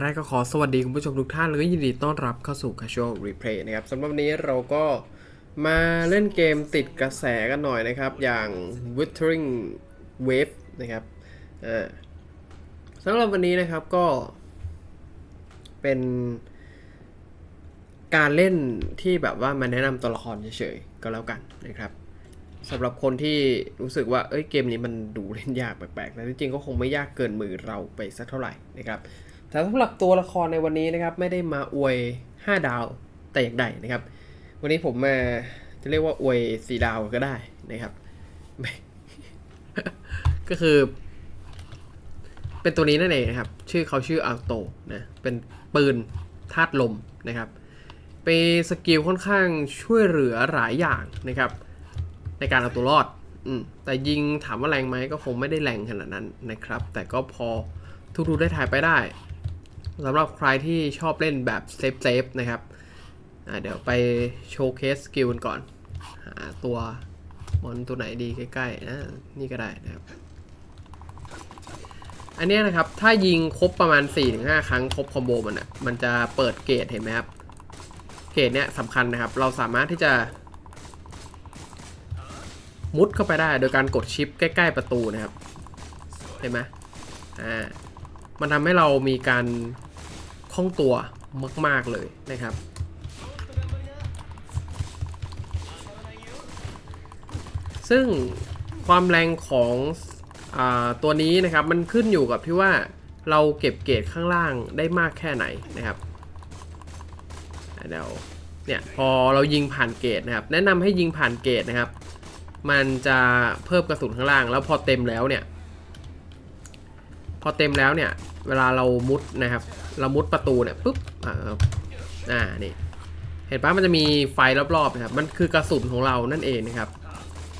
แรกก็ขอสวัสดีคุณผู้ชมทุกท่านแล้วก็ยินดีต้อนรับเข้าสู่ Casual Replay นะครับสำหรับวันนี้เราก็มาเล่นเกมติดกระแสกันหน่อยนะครับ อย่าง Wuthering Wave นะครับสำหรับวันนี้นะครับก็เป็นการเล่นที่แบบว่ามาแนะนำตัวละครเฉยๆก็แล้วกันนะครับสำหรับคนที่รู้สึกว่าเอ้ยเกมนี้มันดูเล่นยากแปลกๆแต่จริงๆก็คงไม่ยากเกินมือเราไปสักเท่าไหร่นะครับ แต่สำหรับตัวละครในวันนี้นะครับไม่ได้มาอวย 5 ดาวแต่อย่างใดนะครับ วันนี้ผมมาจะเรียกว่าอวย4ดาวก็ได้นะครับ ก็คือ เป็นตัวนี้นั่นเองนะครับ ชื่อเขาชื่ออัลโตนะเป็นปืนธาตุลมนะครับเป็นสกิลค่อนข้างช่วยเหลือหลายอย่างนะครับ ในการเอาตัวรอดอืมแต่ยิงถามว่าแรงไหมก็คงไม่ได้แรงขนาดนั้นนะครับ แต่ก็พอทุกๆได้ถ่ายไปได้ สำหรับใครที่ชอบเล่นแบบเซฟเซฟนะครับเดี๋ยวไปโชว์เคสสกิลกันก่อน หาตัวมอนตัวไหนดีใกล้ๆนะนี่ก็ได้นะครับ อันนี้นะครับถ้ายิงครบประมาณ 4-5 ครั้งครบคอมโบมันอะมันจะเปิดเกตเห็นไหมครับ เกตเนี้ยสำคัญนะครับ เราสามารถที่จะ มุดเข้าไปได้โดยการกดชิปใกล้ ๆ ประตูนะครับ เห็นไหมอ่า มันทำให้เรามีการคล่องตัวมาก ๆ เลยนะครับ ซึ่งความแรงของอตัวนี้นะครับมันขึ้นอยู่กับที่ว่าเราเก็บเกรดข้างล่างได้มากแค่ไหนนะครับเดี๋ยวเนี่ยพอเรายิงผ่านเกรดนะครับ แนะนำให้ยิงผ่านเกรดนะครับ มันจะเพิ่มกระสุนข้างล่าง แล้วพอเต็มแล้วเนี่ย พอเต็มแล้วเนี่ย เวลาเรามุดนะครับ เรามุดประตูเนี่ยปุ๊บอ่าอ่านี่เห็นปะมันจะมีไฟรอบๆนะครับมันคือกระสุนของเรานั่นเองนะครับ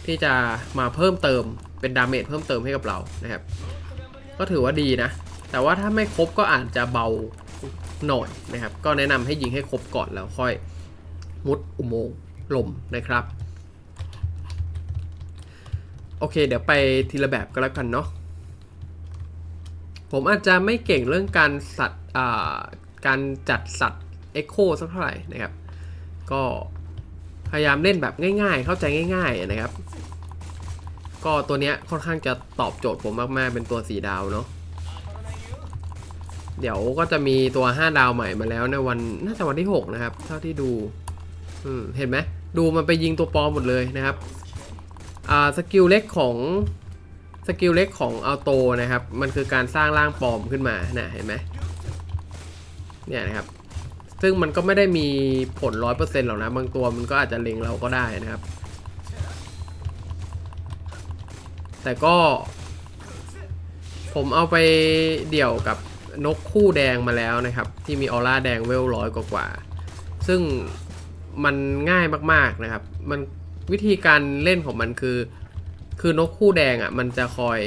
ที่จะมาเพิ่มเติมเป็นดาเมจเพิ่มเติมให้กับเรานะครับ ก็ถือว่าดีนะ แต่ว่าถ้าไม่ครบก็อาจจะเบาหน่อยนะครับ ก็แนะนำให้ยิงให้ครบก่อนแล้วค่อยมุดอุโมงค์ลมนะครับ โอเค เดี๋ยวไปทีละแบบก็แล้วกันเนาะ ผมอาจจะไม่เก่งเรื่องการสัตว์การจัดสัตว์ Echo สักเท่าไหร่นะครับ ก็พยายามเล่นแบบง่ายๆ เข้าใจง่าย ๆ นะครับ ก็ตัวเนี้ยค่อนข้างจะตอบโจทย์ผมมากๆ เป็นตัว4ดาวเนาะ เดี๋ยวก็จะมีตัว 5 ดาวใหม่มาแล้วในวันน่าจะวันที่ 6 นะครับ เท่าที่ดู เห็นไหม ดูมันไปยิงตัวปลอมหมดเลยนะครับ สกิลเล็กของ สกิลเล็กของอัลโตนะครับ มันคือการสร้างร่างปลอมขึ้นมานะเห็นไหมเนี่ยนะครับ ซึ่งมันก็ไม่ได้มีผลร้อยเปอร์เซ็นต์หรอกนะ บางตัวมันก็อาจจะเล็งเราก็ได้นะครับ แต่ก็ ผมเอาไปเดี่ยวกับนกคู่แดงมาแล้วนะครับ ที่มีออร่าแดงเวลร้อยกว่าๆซึ่งมันง่ายมากๆนะครับ มันวิธีการเล่นของมันคือ คือนกคู่แดงอะมันจะคอย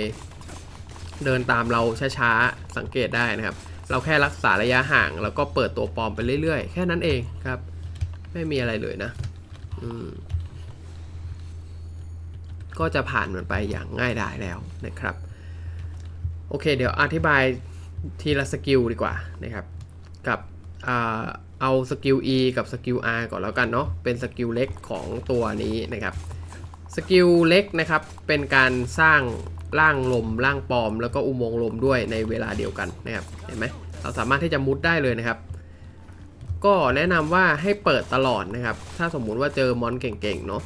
เดินตามเราช้าๆสังเกตได้นะครับ เราแค่รักษาระยะห่าง แล้วก็เปิดตัวปลอมไปเรื่อยๆ แค่นั้นเองครับ ไม่มีอะไรเลยนะอืมก็จะผ่านมันไปอย่างง่ายดายแล้วนะครับ โอเค เดี๋ยวอธิบายทีละสกิลดีกว่านะครับ กับเอาสกิล E กับสกิล R ก่อนแล้วกันเนาะเป็นสกิลเล็กของตัวนี้นะครับ สกิลเล็กนะครับ เป็นการสร้างร่างลมร่างปลอม แล้วก็อุโมงค์ลมด้วยในเวลาเดียวกันนะครับ เห็นไหมเราสามารถที่จะมุดได้เลยนะครับ ก็แนะนำว่าให้เปิดตลอดนะครับ ถ้าสมมุติว่าเจอมอนเก่งๆเนาะ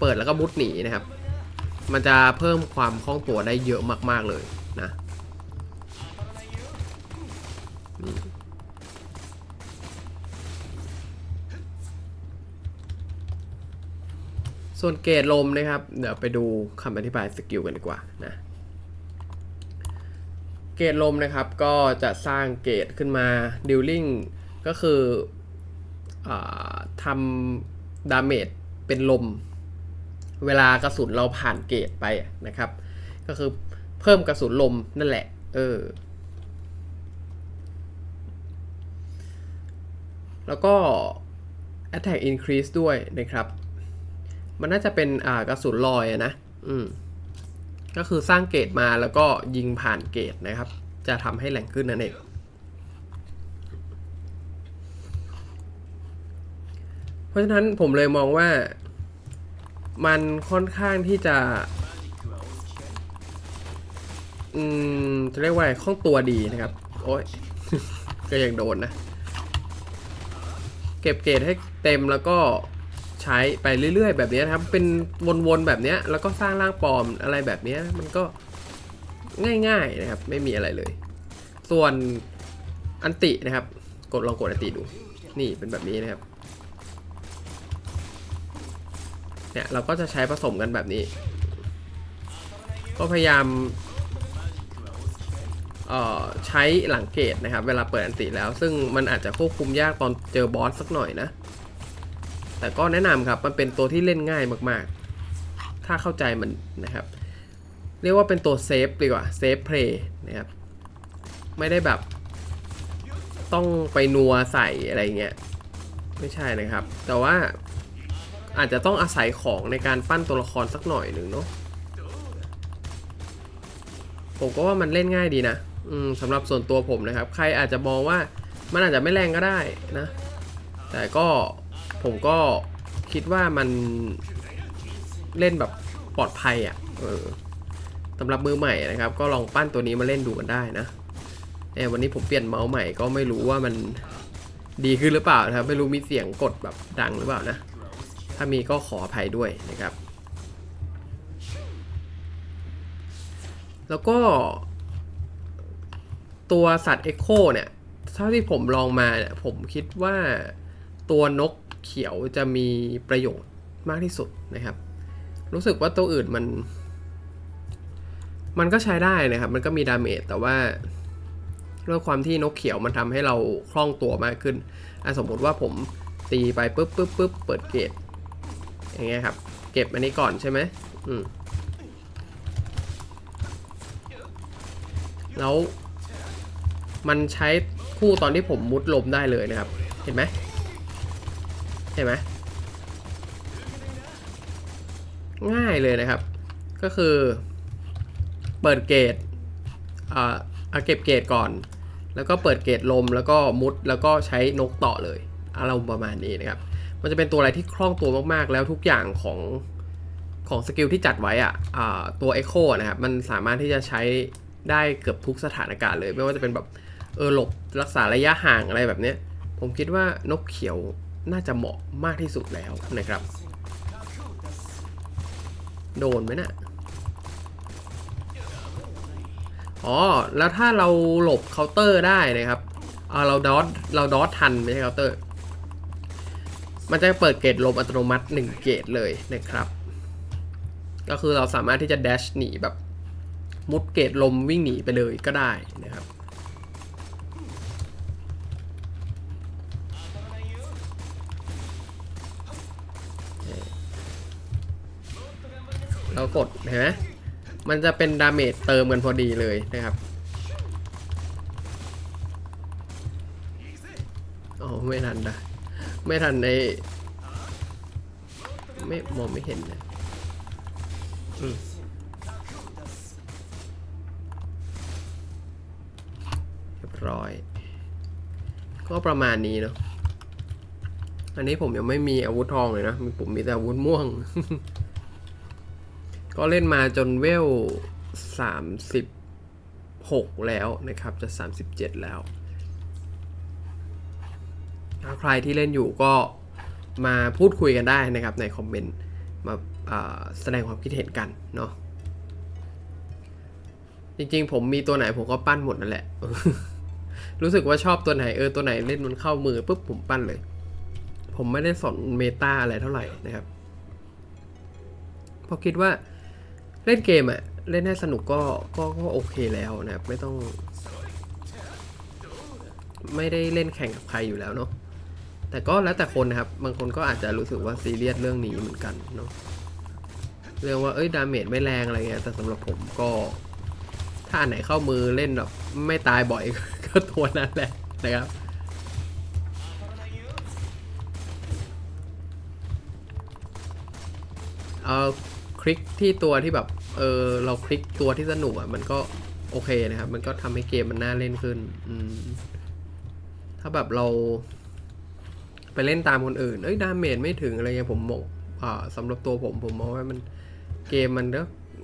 เปิดแล้วก็มุดหนีนะครับ มันจะเพิ่มความคล่องตัวได้เยอะมากๆเลยนะ ส่วนเกรดลมนะครับ เดี๋ยวไปดูคำอธิบายสกิลกันดีกว่านะ เกรดลมนะครับก็จะสร้างเกรดขึ้นมาดิลลิ่งก็คืออทำดาเมจเป็นลม เวลากระสุนเราผ่านเกรดไปนะครับ ก็คือเพิ่มกระสุนลมนั่นแหละ เออ แล้วก็ attack increase ด้วยนะครับ มันน่าจะเป็นกระสุนลอยนะ อืม ก็คือสร้างเกตมาแล้วก็ยิงผ่านเกตนะครับ จะทำให้แหล่งขึ้นนั่นเองเพราะฉะนั้นผมเลยมองว่า มันค่อนข้างที่จะ อืม จะเรียกว่าคล่องตัวดีนะครับ โอ้ย ก็ยังโดนนะ เก็บเกตให้เต็มแล้วก็ ใช้ไปเรื่อย ๆ แบบนี้นะครับ เป็นวนๆแบบนี้แล้วก็สร้างร่างปลอมอะไรแบบนี้มันก็ง่ายๆนะครับ ไม่มีอะไรเลย ส่วนอันตินะครับ กดลองกดอันติดู นี่เป็นแบบนี้นะครับเนี่ยเราก็จะใช้ผสมกันแบบนี้ ก็พยายามใช้หลังเกตนะครับ เวลาเปิดอันติแล้ว ซึ่งมันอาจจะควบคุมยากตอนเจอบอสสักหน่อยนะ แต่ก็แนะนำครับมันเป็นตัวที่เล่นง่ายมากๆ ถ้าเข้าใจมันนะครับ เรียกว่าเป็นตัวเซฟดีกว่าเซฟเพลย์นะครับไม่ได้แบบต้องไปนัวใส่อะไรเงี้ยไม่ใช่นะครับ แต่ว่าอาจจะต้องอาศัยของในการปั้นตัวละครสักหน่อยหนึ่งเนาะผมก็ว่ามันเล่นง่ายดีนะอืมสำหรับส่วนตัวผมนะครับ ใครอาจจะมองว่ามันอาจจะไม่แรงก็ได้นะ แต่ก็ ผมก็คิดว่ามันเล่นแบบปลอดภัยอะ่ะเออสำหรับมือใหม่นะครับ ก็ลองปั้นตัวนี้มาเล่นดูกันได้นะเออวันนี้ผมเปลี่ยนเมาส์ใหม่ก็ไม่รู้ว่ามันดีขึ้นหรือเปล่านะครับ ไม่รู้มีเสียงกดแบบดังหรือเปล่านะ ถ้ามีก็ขออภัยด้วยนะครับ แล้วก็ตัวสัตว์เอ็กโคเนี่ย เท่าที่ผมลองมาเนี่ยผมคิดว่าตัวนก เขียวจะมีประโยชน์มากที่สุดนะครับ รู้สึกว่าตัวอื่นมัน มันก็ใช้ได้นะครับ มันก็มีดาเมจแต่ว่าด้วยความที่นกเขียวมันทำให้เราคล่องตัวมากขึ้นอสมมติว่าผมตีไปปุ๊บปุ๊บปุ๊บเปิดเกตอย่างเงี้ยครับ เก็บอันนี้ก่อนใช่ไหมอืมแล้วมันใช้คู่ตอนที่ผมมุดลมได้เลยนะครับ เห็นไหม เห็นไหมง่ายเลยนะครับ ก็คือ เปิดเกตอ่าเอาเก็บเกตก่อน แล้วก็เปิดเกตลมแล้วก็มุดแล้วก็ใช้นกต่อเลยอารมณ์ประมาณนี้นะครับ มันจะเป็นตัวอะไรที่คล่องตัวมากๆ แล้วทุกอย่างของของสกิลที่จัดไว้อะอ่าตัว Echo นะครับ มันสามารถที่จะใช้ได้เกือบทุกสถานการณ์เลย ไม่ว่าจะเป็นแบบ เออหลบรักษาระยะห่างอะไรแบบเนี้ย ผมคิดว่านกเขียว น่าจะเหมาะมากที่สุดแล้วนะครับ โดนไหมนะ่ะอ๋อ แล้วถ้าเราหลบเคาน์เตอร์ได้นะครับเอาเราดอทเราดอททันไม่ใช่เคาน์เตอร์ มันจะเปิดเกตลมอัตโนมัติ 1 เกตเลยนะครับ ก็คือเราสามารถที่จะแดชหนีแบบมุดเกตลมวิ่งหนีไปเลยก็ได้นะครับ เรากดเห็นไหมมันจะเป็นดาเมจเติมกันพอดีเลยนะครับโอ๋อไม่ทันได้ไม่ทันในไม่มองไม่เห็นนะอืมเรียบร้อย ก็ประมาณนี้เนาะอันนี้ผมยังไม่มีอาวุธทองเลยนะมีผมมีแต่อาวุธม่วง ก็เล่นมาจนเวล 36 แล้วนะครับ จะ 37 แล้ว ถ้าใครที่เล่นอยู่ก็มาพูดคุยกันได้นะครับในคอมเมนต์มาาแสดงความคิดเห็นกันเนาะ จริงๆ ผมมีตัวไหนผมก็ปั้นหมดนั่นแหละ รู้สึกว่าชอบตัวไหนเออตัวไหนเล่นมันเข้ามือปุ๊บผมปั้นเลย ผมไม่ได้สนเมตาอะไรเท่าไหร่นะครับเพราะคิดว่า เล่นเกมอะเล่นให้สนุกก็ก็ก็โอเคแล้วนะครับไม่ต้อง ไม่ได้เล่นแข่งกับใครอยู่แล้วเนาะแต่ก็แล้วแต่คนนะครับ บางคนก็อาจจะรู้สึกว่าซีเรียสเรื่องนี้เหมือนกันเนาะเรื่องว่าเอ้ยดาเมจไม่แรงอะไรเงี้ยแต่สำหรับผมก็ ถ้าอันไหนเข้ามือเล่นแบบไม่ตายบ่อยก็ตัวนั้นแหละนะครับเอาคลิกที่ตัวที่แบบ เออเราคลิกตัวที่สนุกอะมันก็โอเคนะครับ มันก็ทำให้เกมมันน่าเล่นขึ้น อืม ถ้าแบบเรา ไปเล่นตามคนอื่น เอ้ยดาเมจไม่ถึงอะไรเงี้ยผมมองอ่าสำหรับตัวผมผมมองว่ามันเกมมันก็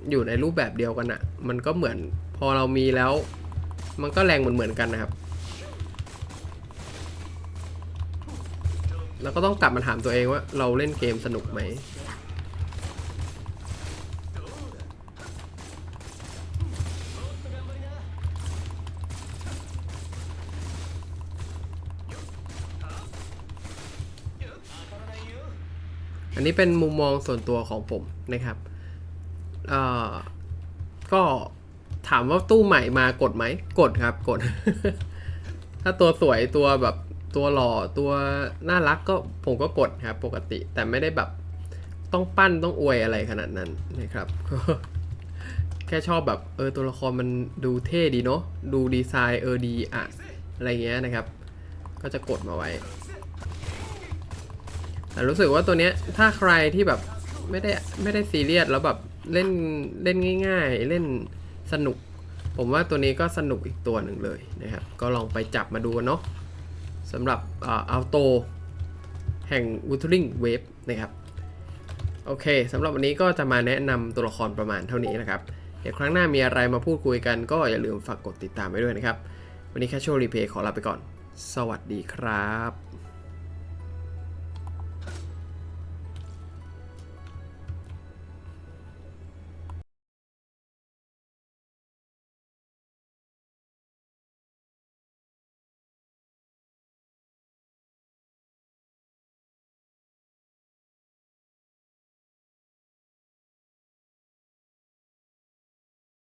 อยู่ในรูปแบบเดียวกันอะมันก็เหมือนพอเรามีแล้ว มันก็แรงเหมือนเหมือนๆกันนะครับ แล้วก็ต้องกลับมาถามตัวเองว่าเราเล่นเกมสนุกไหม อันนี้เป็นมุมมองส่วนตัวของผมนะครับเอ่อก็ถามว่าตู้ใหม่มากดไหม กดครับกด ถ้าตัวสวยตัวแบบตัวหล่อตัวน่ารักก็ผมก็กดครับ ปกติแต่ไม่ได้แบบต้องปั้นต้องอวยอะไรขนาดนั้นนะครับก็แค่ชอบแบบเออตัวละครมันดูเท่ดีเนาะดูดีไซน์เออดีอะอะไรเงี้ยนะครับ ก็จะกดมาไว้ แต่รู้สึกว่าตัวเนี้ยถ้าใครที่แบบไม่ได้ไม่ได้ซีเรียสแล้วแบบเล่นเล่นง่าย ๆ เล่นสนุก ผมว่าตัวนี้ก็สนุกอีกตัวหนึ่งเลยนะครับ ก็ลองไปจับมาดูกันเนาะสำหรับอัลโตแห่ง w u t h e r i n g Wave นะครับ โอเคสำหรับวันนี้ก็จะมาแนะนำตัวละครประมาณเท่านี้นะครับ เดี๋ยวครั้งหน้ามีอะไรมาพูดคุยกันก็อย่าลืมฝากกดติดตามไว้ด้วยนะครับ วันนี้แค่โชว์รีเพย์ขอลาไปก่อน สวัสดีครับ